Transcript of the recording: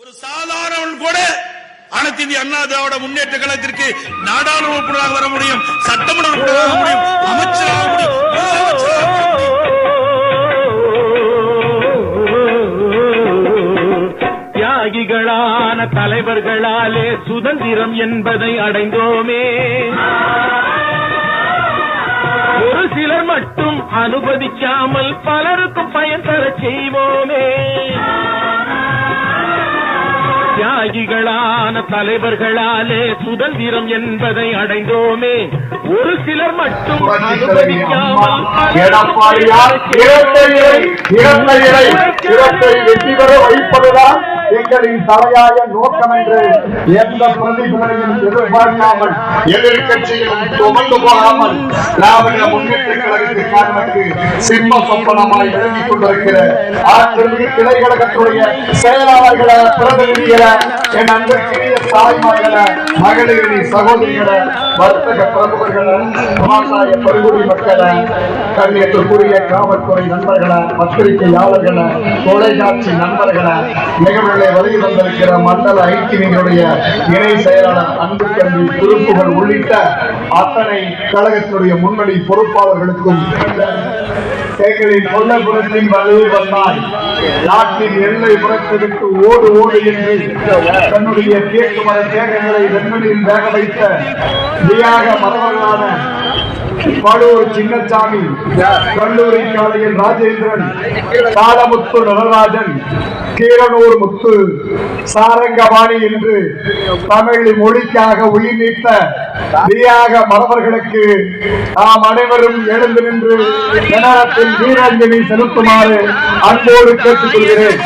ஒரு சாதாரணவன் கூட அனைத்து இந்திய அண்ணா திராவிட முன்னேற்ற கழகத்திற்கு நாடாளுமன்ற உறுப்பினராக வர முடியும் சட்டமன்ற உறுப்பினராக முடியும் அமைச்சராக முடியும் முடியும். தியாகிகளான தலைவர்களாலே சுதந்திரம் என்பதை அடைந்தோமே. ஒரு சிலர் மட்டும் அனுமதிக்காமல் பலருக்கும் பயன் தர செய்வோமே. தியாகிகளான தலைவர்களாலே சுதந்திரம் என்பதை அடைந்தோமே. ஒரு சிலர் மட்டும் அனுமதிக்காமல் எடப்பாடியார் இரட்டை இலை இரட்டை வெற்றி பெற எங்களின் தலையாய நோக்கம் என்று எந்த பிரதிபலனையும் எதிர்பார்க்காமல் எதிர்கட்சியிலும் துவண்டு போகாமல் திராவிட முன்னேற்ற கழகத்திற்கு சிம்ம சொப்பனமாய் விளங்கிக் கொண்டிருக்கிற ஆற்றிற்கு கிளை கழகத்துடைய செயலாளர்கள பிரதிநிதிகள என் அன்பிற்குரிய தாய்மார்கள மகளிரணி சகோதரிகள வர்த்தக பிரமுகர்கள பருகுடி மக்கள கண்ணியத்திற்குரிய காவல்துறை நண்பர்கள பத்திரிகையாளர்கள தொலைக்காட்சி நண்பர்கள நிகழ்வுகளை வருகை தந்திருக்கிற மண்டல ஐக்கியங்களுடைய இணை செயலாளர் அன்பு கல்வி குறிப்புகள் உள்ளிட்ட அத்தனை கழகத்தினுடைய முன்னணி பொறுப்பாளர்களுக்கும் எங்களின் கொல்லபுரத்தின் வலுவை வந்தாய். நாட்டின் எல்லை புறத்திற்கு ஓடு ஓடு என்று தன்னுடைய தேக்கு மர தேகங்களை வெண்மணியில் வேக வைத்த தியாக மரவர்களான படூர் சின்னசாமி கல்லூரி காலையில் ராஜேந்திரன் பாலமுத்து நடராஜன் கீரனூர் முத்து சாரங்கபாணி என்று தமிழ் மொழிக்காக உயிர் நீத்த தியாக மரபர்களுக்கு நாம் அனைவரும் எழுந்து நின்று நேரத்தில் வீராஞ்சலி செலுத்துமாறு அன்போடு கேட்டுக்கொள்கிறேன்.